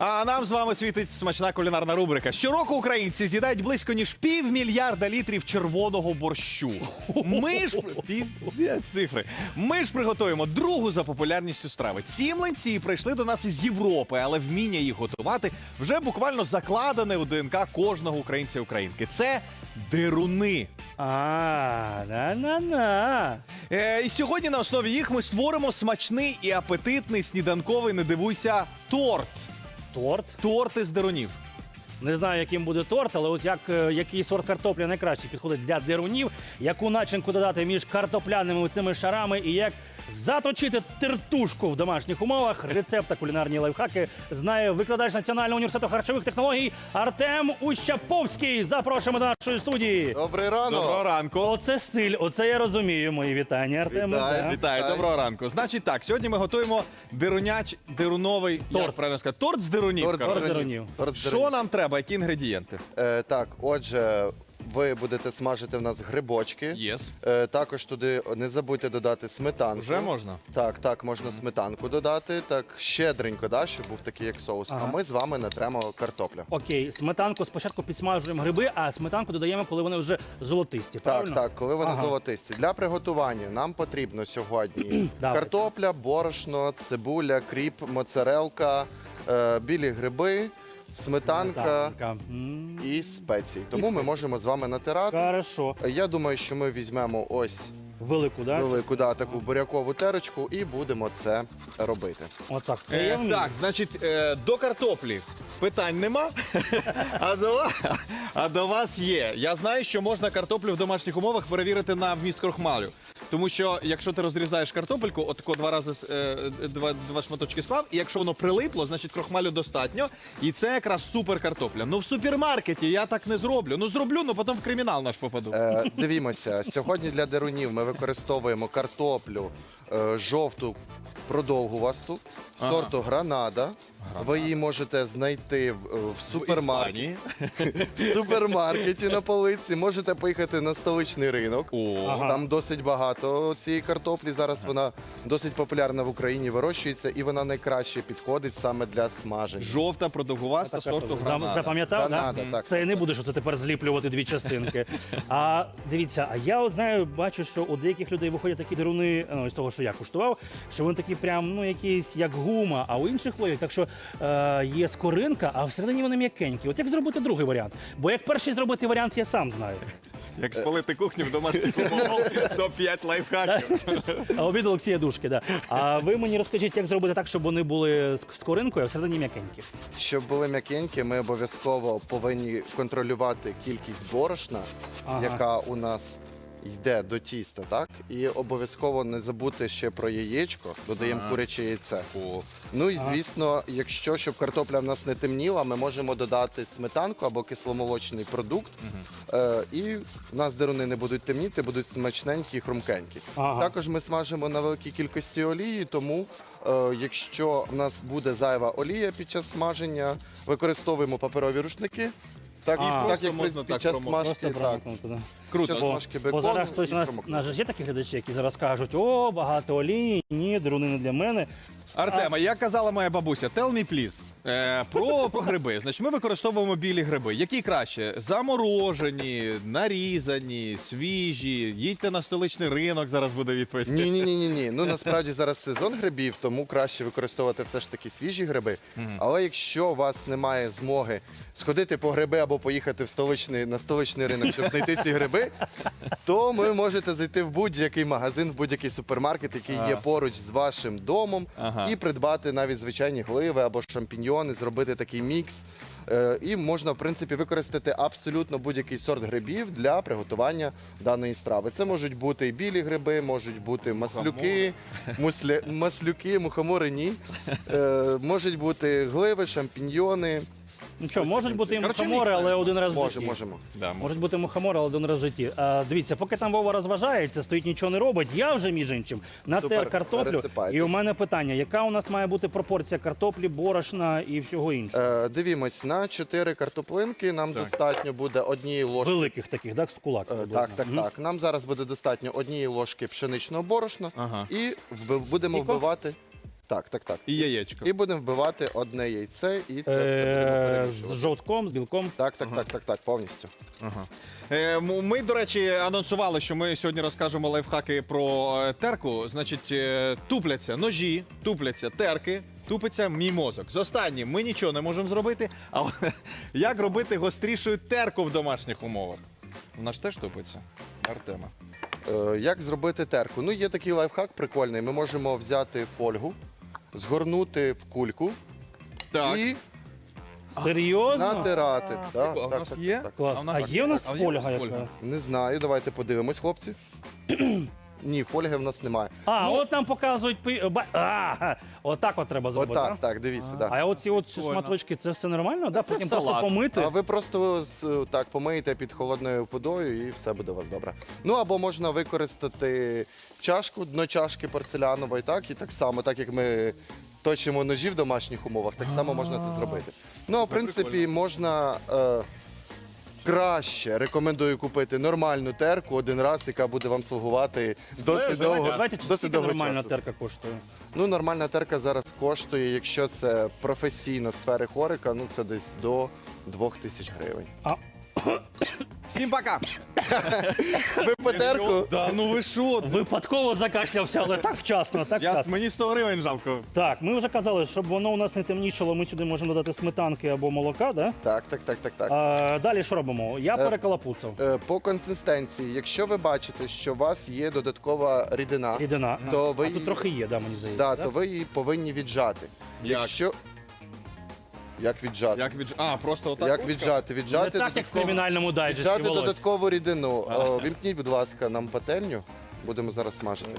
А нам з вами світить смачна кулінарна рубрика. Щороку українці з'їдають близько ніж півмільярда літрів червоного борщу. Ми ж пів цифри. Ми ж приготуємо другу за популярністю страви. Ці млинці прийшли до нас із Європи, але вміння їх готувати вже буквально закладене у ДНК кожного українця і українки. Це дируни. А, на-на-на. Е, і сьогодні на основі їх ми створимо смачний і апетитний сніданковий, не дивуйся, торт. Торт. Торт із дерунів. Не знаю, яким буде торт, але от як е, який сорт картоплі найкраще підходить для дерунів, яку начинку додати між картопляними цими шарами і як заточити тертушку в домашніх умовах. Рецепт та кулінарні лайфхаки знає викладач Національного університету харчових технологій Артем Ущаповський. Запрошуємо до нашої студії. Добрий ранок. Доброго ранку. Оце стиль, оце я розумію. Мої вітання, Артем. Вітаю. Да. Вітаю, Так. доброго ранку. Значить так, сьогодні ми готуємо дируняч, дируновий Торт. як правильно сказати, торт з дирунів. Торт з коротше. Торт з Що нам треба, які інгредієнти? Е, так, отже, ви будете смажити в нас грибочки. Єс. Е, також туди не забудьте додати сметанку. Вже можна? Так, так, можна сметанку додати. Так, щедренько, да, щоб був такий як соус. Ага. А ми з вами натремо картоплю. Окей, сметанку спочатку підсмажуємо гриби, а сметанку додаємо, коли вони вже золотисті. Так, правильно? так, коли вони Ага. золотисті. Для приготування нам потрібно сьогодні картопля, борошно, цибуля, кріп, моцарелка, е, білі гриби, сметанка Сметанка. М, і спеції. Тому ми можемо з вами натирати. Хорошо. Я думаю, що ми візьмемо ось Велику, да? велику да, таку бурякову терочку і будемо це робити. Отак. Це Е, вмію. так, значить, е, до картоплі питань нема. а, до, ва- а до вас є. Я знаю, що можна картоплю в домашніх умовах перевірити на вміст крохмалю. Тому що якщо ти розрізаєш картопельку, отако два рази е, два, два шматочки склав, і якщо воно прилипло, значить крохмалю достатньо. І це якраз супер картопля. Ну в супермаркеті я так не зроблю. Ну зроблю, ну потім в кримінал наш попаду. Е, дивімося, сьогодні для дерунів ми використовуємо картоплю е, жовту продовгувасту, Ага. сорту гранада. Ви її можете знайти в, е, в супермаркеті. Іспанії. В супермаркеті на полиці. Можете поїхати на столичний ринок. О, Ага. Там досить багато цієї картоплі. Зараз вона досить популярна в Україні, вирощується, і вона найкраще підходить саме для смаження. жовта продовгуваста сорту гранада. Запам'ятав, Гранада, да? так. Це не будеш оце тепер зліплювати дві частинки. А дивіться, а я от знаю, бачу, що у деяких людей виходять такі деруни, ну, з того, що я куштував, що вони такі прям, ну, якісь як гума, а у інших виходять, так що е, є скоринка, а всередині вони м'якенькі. От як зробити другий варіант? Бо як перший зробити варіант, я сам знаю. Як спалити кухню в домашніх умовах, то 5 лайфхаків. А обід Олексія Душки, да. А ви мені розкажіть, як зробити так, щоб вони були з з коринкою, а всередині м'якенькі. Щоб були м'якенькі, ми обов'язково повинні контролювати кількість борошна, Ага. яка у нас йде до тіста, так? І обов'язково не забути ще про яєчко, додаємо Ага. куряче яйце. О, Ну і звісно, якщо щоб картопля в нас не темніла, ми можемо додати сметанку або кисломолочний продукт. Е, і в нас деруни не будуть темніти, будуть смачненькі і хрумкенькі. Ага. Також ми смажимо на великій кількості олії, тому е, якщо в нас буде зайва олія під час смаження, використовуємо паперові рушники. Так, А. так Просто як можна під так час промокнути. смажки, Просто так. промокнути, да. Круто. Час Бо, смажки бо бекону зараз хтось і у нас, промокнути. нас же ж є такі глядачі, які зараз кажуть, о, багато олії, ні, деруни не для мене. Артема, як казала моя бабуся, tell me please. Е, про, про гриби. Значить, ми використовуємо білі гриби. Які краще? Заморожені, нарізані, свіжі. Їдьте на столичний ринок, зараз буде відповідь. Ні, ні, ні, ні, ні. Ну насправді зараз сезон грибів, тому краще використовувати все ж таки свіжі гриби. Але якщо у вас немає змоги сходити по гриби або поїхати в столичний на столичний ринок, щоб знайти ці гриби, то ви можете зайти в будь-який магазин, в будь-який супермаркет, який є поруч з вашим домом, Ага. і придбати навіть звичайні гливи або шампіньйони, зробити такий мікс. Е, І можна, в принципі, використати абсолютно будь-який сорт грибів для приготування даної страви. Це можуть бути і білі гриби, можуть бути маслюки, мусля... маслюки, мухомори ні. Е, можуть бути гливи, шампіньйони. Ну що, можуть бути і. Коротше, мухомори, мікс, але один раз в Може, житті. можемо. Да, може. Можуть бути мухомори, але один раз в житті. А, дивіться, поки там Вова розважається, стоїть нічого не робить. Я вже між іншим натер Супер, картоплю. пересипайте. І у мене питання: яка у нас має бути пропорція картоплі, борошна і всього іншого? Е, дивімось, на 4 картоплинки нам Так. достатньо буде однієї ложки. Великих таких, так, з кулак. Е, приблизно. Так, так, Мгм. так. Нам зараз буде достатньо однієї ложки пшеничного борошна Ага. і вби- будемо Скільки? вбивати Так, так, так. І яєчко. І будемо вбивати одне яйце, і це все будемо Е, З перемішувати. жовтком, з білком. Так, так, так, так, так, повністю. Ага. Е, м- ми, до речі, анонсували, що ми сьогодні розкажемо лайфхаки про е, терку. Значить, е, тупляться ножі, тупляться терки, тупиться мій мозок. З останнім ми нічого не можемо зробити. А от як робити гострішою терку в домашніх умовах? Вона ж теж тупиться. Артема. Е, як зробити терку? Ну, є такий лайфхак прикольний. Ми можемо взяти фольгу, згорнути в кульку Так. і Серйозно? натирати. Да, А так, нас так, є? так. Клас. А А, в нас- є у нас а є у нас фольга фольга? яка? Не знаю, давайте подивимось, хлопці. Ні, фольги в нас немає. А, от нам показують. пи- ба- А, отак от треба зробити. Отак, так, дивіться, так. А оці от Прикольно. шматочки, це все нормально? Да? Це Потім в просто салат. помити. А ви просто з- так помиєте під холодною водою і все буде у вас добре. Ну або можна використати чашку, дно чашки порцелянової, так і так само, так як ми точимо ножі в домашніх умовах, так само можна це зробити. Ну, в принципі, можна. Е, Краще рекомендую купити нормальну терку один раз, яка буде вам слугувати досить довго. Давайте чи досить скільки довго нормальна часу. терка коштує? Ну, нормальна терка зараз коштує, якщо це професійна сфера хорика, ну це десь до 2000 гривень. А, Всім пока! Ви по терку? Да, ну ви що? випадково закашлявся, але так вчасно, так Я, вчасно. мені 100 гривень жалко. Так, ми вже казали, щоб воно у нас не темнічило, ми сюди можемо додати сметанки або молока, да? Так, так, так, так, так. А, далі що робимо? Я Е, переколопуцав. Е, По консистенції, якщо ви бачите, що у вас є додаткова рідина, Рідина. то ви а тут її- трохи є, да, мені здається. да, да? то ви її повинні віджати. Як? Якщо як віджати? Як відж... А, просто отак. Як ручка? віджати? Не Віджати так, як в додатково- кримінальному дайджесті, віджати Володь. додаткову рідину. О, Вімкніть, будь ласка, нам пательню. Будемо зараз смажити.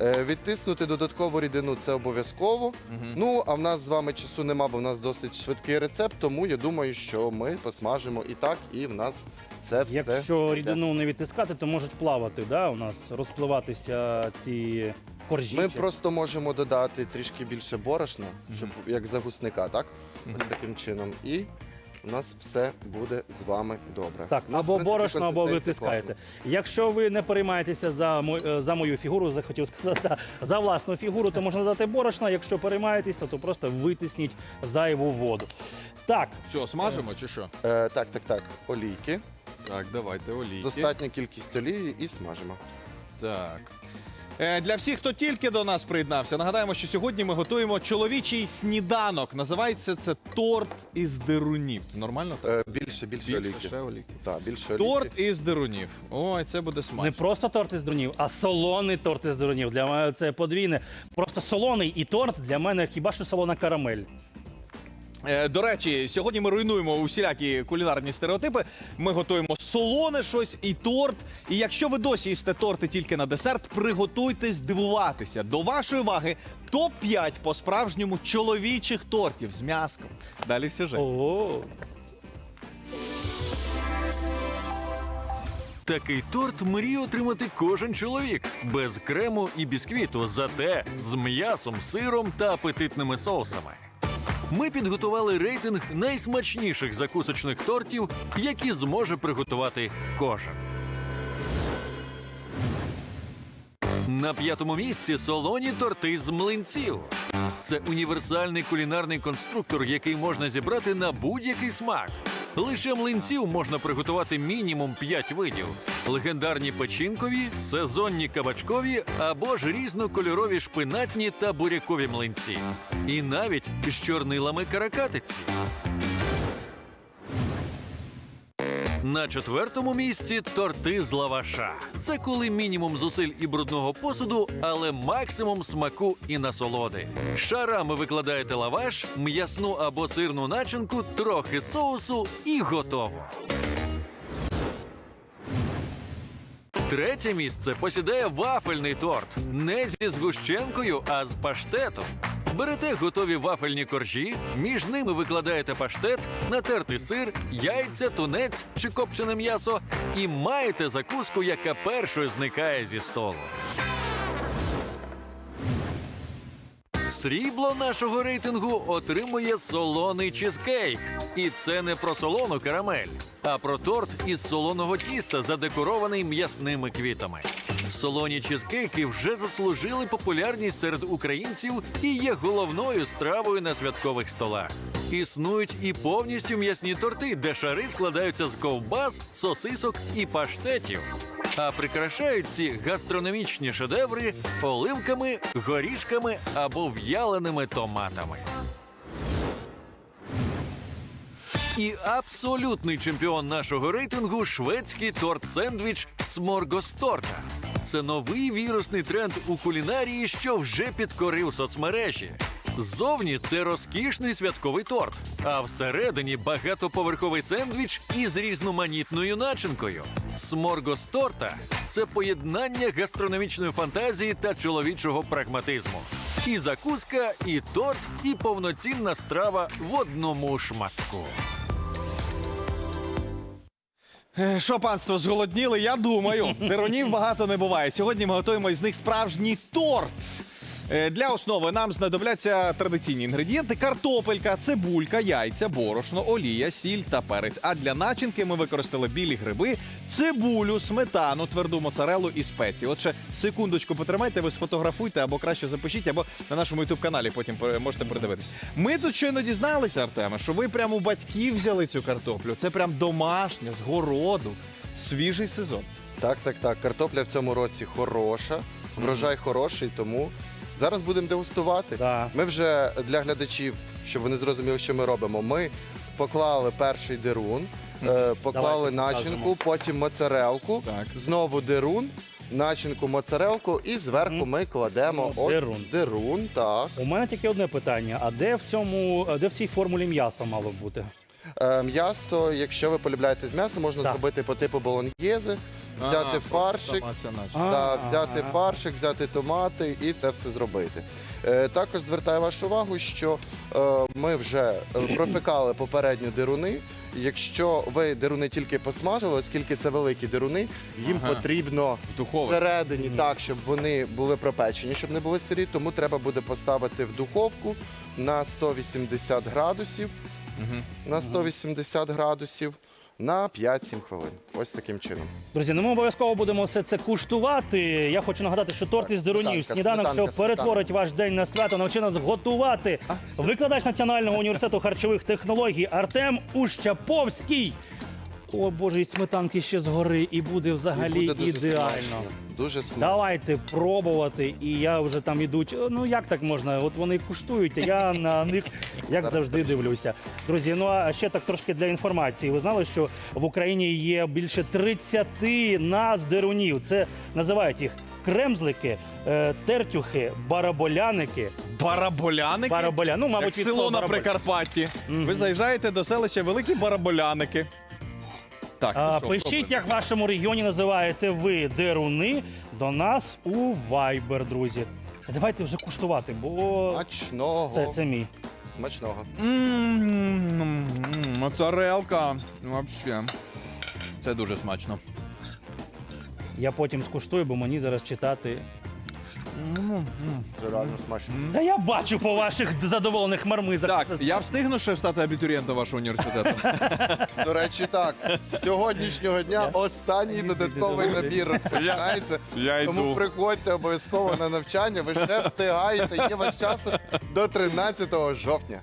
Е, відтиснути додаткову рідину це обов'язково. Ну, а в нас з вами часу нема, бо в нас досить швидкий рецепт, тому я думаю, що ми посмажимо і так, і в нас це все. Якщо йде. рідину не відтискати, то можуть плавати, да? у нас розпливатися ці коржі. Ми чи- просто можемо додати трішки більше борошна, щоб як загусника, так? Ось таким чином. І у нас все буде з вами добре. Так, У нас, в або принципі, борошно, або консистенція витискаєте. класна. Якщо ви не переймаєтеся за мо- е, за мою фігуру, захотів сказати да, за власну фігуру, то можна додати борошна. Якщо переймаєтеся, то просто витисніть зайву воду. Так, Все, смажимо чи що? Е, так, так, так. Олійки. Так, давайте олійки. Достатня кількість олії і смажимо. Так. Е, Для всіх, хто тільки до нас приєднався, нагадаємо, що сьогодні ми готуємо чоловічий сніданок. Називається це торт із дерунів. Це нормально? так? Е, більше, більше, Більше олійки. ще олійки. Так, більше. Торт із дерунів. Ой, це буде не просто торт із дронів, а солоний торт із дронів. Для мене це подвійне. Просто солоний і торт для мене хіба що солона карамель. Е, До речі, сьогодні ми руйнуємо усілякі кулінарні стереотипи. Ми готуємо солоне щось і торт. І якщо ви досі їсте торти тільки на десерт, приготуйтесь дивуватися. До вашої уваги топ-5 по-справжньому чоловічих тортів з м'яском. Далі сюжет. О, Такий торт мріє отримати кожен чоловік без крему і бісквіту, зате з м'ясом, сиром та апетитними соусами. Ми підготували рейтинг найсмачніших закусочних тортів, які зможе приготувати кожен. На п'ятому місці солоні торти з млинців. Це універсальний кулінарний конструктор, який можна зібрати на будь-який смак. Лише млинців можна приготувати мінімум 5 видів: легендарні печінкові, сезонні кабачкові або ж різнокольорові шпинатні та бурякові млинці. І навіть з чорнилами каракатиці. На четвертому місці торти з лаваша. Це коли мінімум зусиль і брудного посуду, але максимум смаку і насолоди. Шарами викладаєте лаваш, м'ясну або сирну начинку, трохи соусу і готово. Третє місце посідає вафельний торт. Не зі згущенкою, а з паштетом. Берете готові вафельні коржі, між ними викладаєте паштет, натертий сир, яйця, тунець чи копчене м'ясо і маєте закуску, яка першою зникає зі столу. Срібло нашого рейтингу отримує солоний чизкейк. І це не про солону карамель, а про торт із солоного тіста, задекорований м'ясними квітами. Солоні чизкейки вже заслужили популярність серед українців і є головною стравою на святкових столах. Існують і повністю м'ясні торти, де шари складаються з ковбас, сосисок і паштетів. А прикрашають ці гастрономічні шедеври оливками, горішками або в'яленими томатами. І абсолютний чемпіон нашого рейтингу шведський торт-сендвіч Сморгосторта. Це новий вірусний тренд у кулінарії, що вже підкорив соцмережі. Ззовні це розкішний святковий торт, а всередині багатоповерховий сендвіч із різноманітною начинкою. Сморгосторта це поєднання гастрономічної фантазії та чоловічого прагматизму. І закуска, і торт, і повноцінна страва в одному шматку. Е, Що, панство, зголодніли? Я думаю. Деронів багато не буває. Сьогодні ми готуємо із них справжній торт. Е, Для основи нам знадобляться традиційні інгредієнти: картопелька, цибулька, яйця, борошно, олія, сіль та перець. А для начинки ми використали білі гриби, цибулю, сметану, тверду моцарелу і спеції. Отже, секундочку потримайте, ви сфотографуйте або краще запишіть, або на нашому ютуб каналі потім можете передивитись. Ми тут щойно дізналися, Артеме, що ви прямо у батьків взяли цю картоплю. Це прям домашня, з городу, свіжий сезон. Так, так, так. Картопля в цьому році хороша, врожай хороший, тому зараз будемо дегустувати. Да. Ми вже для глядачів, щоб вони зрозуміли, що ми робимо. Ми поклали перший дерун, е, поклали Давайте начинку, покажемо. потім моцарелку, Так. знову дерун, начинку моцарелку, і зверху Мгм. ми кладемо Ну, ось дерун. дерун. Так. У мене тільки одне питання: а де в цьому, де в цій формулі м'ясо мало б бути? Е, м'ясо, якщо ви полюбляєте з м'ясом, можна Так. зробити по типу болоньєзи, взяти фаршик. А, Та взяти фаршик, взяти томати і це все зробити. Е, також звертаю вашу увагу, що е, ми вже е, пропекали попередньо деруни. Якщо ви деруни тільки посмажили, оскільки це великі деруни, їм Ага. потрібно В духових. всередині так, щоб вони були пропечені, щоб не були сирі. Тому треба буде поставити в духовку на 180 градусів. Мгм. На 180 градусів на 5-7 хвилин. Ось таким чином. Друзі, ну ми обов'язково будемо все це куштувати. Я хочу нагадати, що торт із сметанка, сніданок, що сметанка, перетворить ваш день на свято, навчи нас готувати. Викладач Національного університету харчових технологій Артем Ущаповський. О боже, і сметанки ще згори, і буде взагалі І буде дуже ідеально. смачно. Дуже смачно. Давайте пробувати, і я вже там ідуть. Ну як так можна? От вони куштують, а я на них як завжди дивлюся. Друзі, ну а ще так трошки для інформації. Ви знали, що в Україні є більше 30 назв дерунів. Це називають їх кремзлики, е, тертюхи, бараболяники. Бараболяники? Бараболя. Ну, мабуть, Як від село на бараболь. Прикарпатті. Ви заїжджаєте до селища Великі Бараболяники. Так, А, ну що, пишіть, пробуємо. як в вашому регіоні називаєте ви деруни до нас у Viber, друзі. Давайте вже куштувати, бо Смачного. це, це мій. Смачного. М, Моцарелка. Вообще. Це дуже смачно. Я потім скуштую, бо мені зараз читати. Це реально смачно. Та я бачу по ваших задоволених мармизах. Так, Це я встигну ще стати абітурієнтом вашого університету. До речі, так, з сьогоднішнього дня останній додатковий набір розпочинається. Я Тому приходьте обов'язково на навчання. Ви ще встигаєте. Є ваш часу до 13 жовтня.